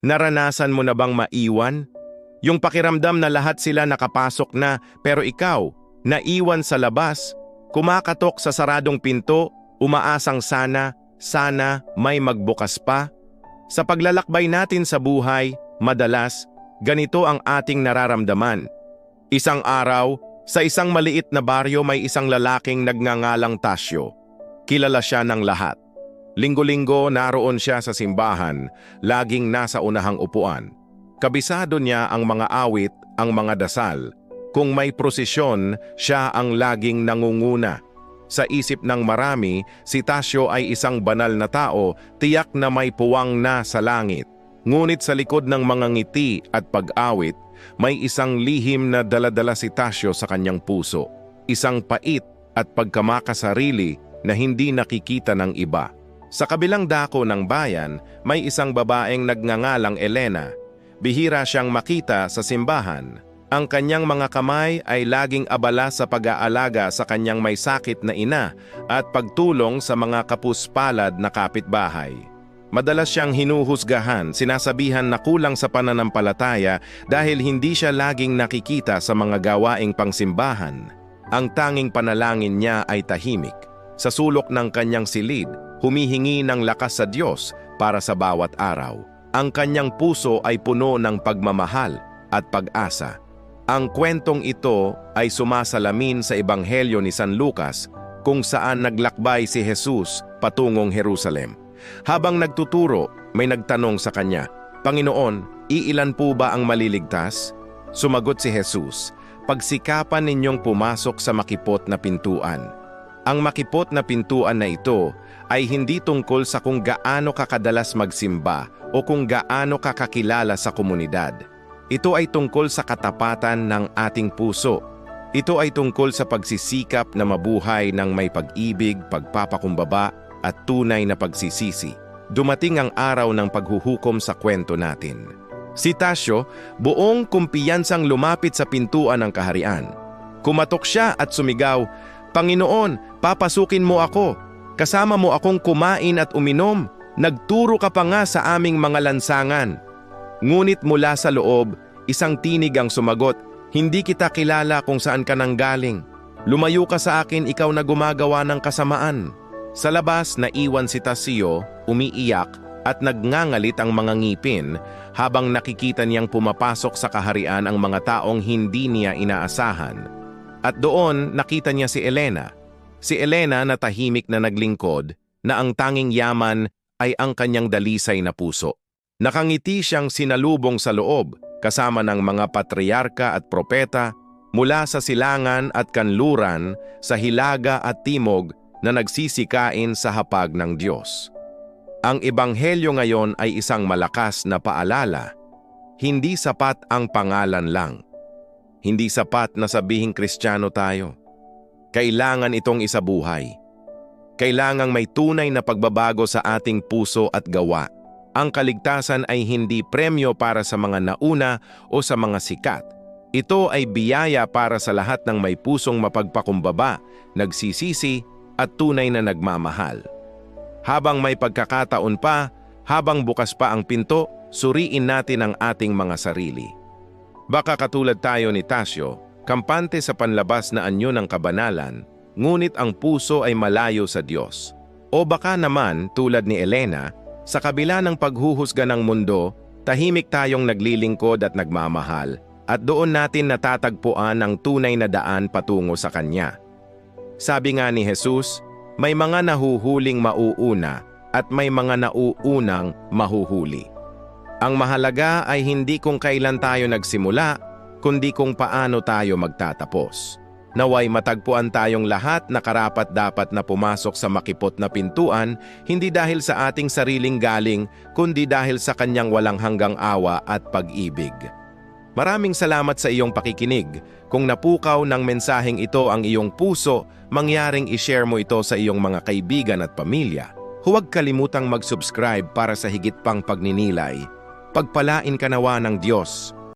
Naranasan mo na bang maiwan? Yung pakiramdam na lahat sila nakapasok na pero ikaw, naiwan sa labas, kumakatok sa saradong pinto, umaasang sana, sana may magbukas pa. Sa paglalakbay natin sa buhay, madalas, ganito ang ating nararamdaman. Isang araw, sa isang maliit na baryo may isang lalaking nagngangalang Tasyo. Kilala siya ng lahat. Linggo-linggo naroon siya sa simbahan, laging nasa unahang upuan. Kabisado niya ang mga awit, ang mga dasal. Kung may prosesyon, siya ang laging nangunguna. Sa isip ng marami, si Tasyo ay isang banal na tao, tiyak na may puwang na sa langit. Ngunit sa likod ng mga ngiti at pag-awit, may isang lihim na daladala si Tasyo sa kanyang puso. Isang pait at pagkamakasarili na hindi nakikita ng iba. Sa kabilang dako ng bayan, may isang babaeng nagngangalang Elena. Bihira siyang makita sa simbahan. Ang kanyang mga kamay ay laging abala sa pag-aalaga sa kanyang may sakit na ina at pagtulong sa mga kapuspalad na kapitbahay. Madalas siyang hinuhusgahan, sinasabihan na kulang sa pananampalataya dahil hindi siya laging nakikita sa mga gawaing pangsimbahan. Ang tanging panalangin niya ay tahimik. Sa sulok ng kanyang silid, humihingi ng lakas sa Diyos para sa bawat araw. Ang kanyang puso ay puno ng pagmamahal at pag-asa. Ang kwentong ito ay sumasalamin sa Ebanghelyo ni San Lucas kung saan naglakbay si Jesus patungong Jerusalem. Habang nagtuturo, may nagtanong sa kanya, Panginoon, iilan po ba ang maliligtas? Sumagot si Jesus, Pagsikapan ninyong pumasok sa makipot na pintuan. Ang makipot na pintuan na ito ay hindi tungkol sa kung gaano ka kadalas magsimba o kung gaano ka kakilala sa komunidad. Ito ay tungkol sa katapatan ng ating puso. Ito ay tungkol sa pagsisikap na mabuhay ng may pag-ibig, pagpapakumbaba at tunay na pagsisisi. Dumating ang araw ng paghuhukom sa kwento natin. Si Tasyo, buong kumpiyansang lumapit sa pintuan ng kaharian. Kumatok siya at sumigaw, Panginoon, papasukin mo ako. Kasama mo akong kumain at uminom. Nagturo ka pa nga sa aming mga lansangan. Ngunit mula sa loob, isang tinig ang sumagot, Hindi kita kilala kung saan ka nanggaling. Lumayo ka sa akin ikaw na gumagawa ng kasamaan. Sa labas, naiwan si Tasio, umiiyak at nagngangalit ang mga ngipin habang nakikita niyang pumapasok sa kaharian ang mga taong hindi niya inaasahan. At doon nakita niya si Elena. Si Elena na tahimik na naglingkod na ang tanging yaman ay ang kanyang dalisay na puso. Nakangiti siyang sinalubong sa loob kasama ng mga patriarka at propeta mula sa silangan at kanluran sa hilaga at timog na nagsisikain sa hapag ng Diyos. Ang ebanghelyo ngayon ay isang malakas na paalala. Hindi sapat ang pangalan lang. Hindi sapat na sabihing kristyano tayo. Kailangan itong isabuhay. Kailangang may tunay na pagbabago sa ating puso at gawa. Ang kaligtasan ay hindi premyo para sa mga nauna o sa mga sikat. Ito ay biyaya para sa lahat ng may pusong mapagpakumbaba, nagsisisi at tunay na nagmamahal. Habang may pagkakataon pa, habang bukas pa ang pinto, suriin natin ang ating mga sarili. Baka katulad tayo ni Tasyo, kampante sa panlabas na anyo ng kabanalan, ngunit ang puso ay malayo sa Diyos. O baka naman, tulad ni Elena, sa kabila ng paghuhusga ng mundo, tahimik tayong naglilingkod at nagmamahal, at doon natin natatagpuan ang tunay na daan patungo sa Kanya. Sabi nga ni Jesus, may mga nahuhuling mauuna at may mga nauunang mahuhuli. Ang mahalaga ay hindi kung kailan tayo nagsimula, kundi kung paano tayo magtatapos. Naway matagpuan tayong lahat na karapat dapat na pumasok sa makipot na pintuan, hindi dahil sa ating sariling galing, kundi dahil sa kanyang walang hanggang awa at pag-ibig. Maraming salamat sa iyong pakikinig. Kung napukaw ng mensaheng ito ang iyong puso, mangyaring ishare mo ito sa iyong mga kaibigan at pamilya. Huwag kalimutang mag-subscribe para sa higit pang pagninilay. Pagpalain ka nawa ng Diyos.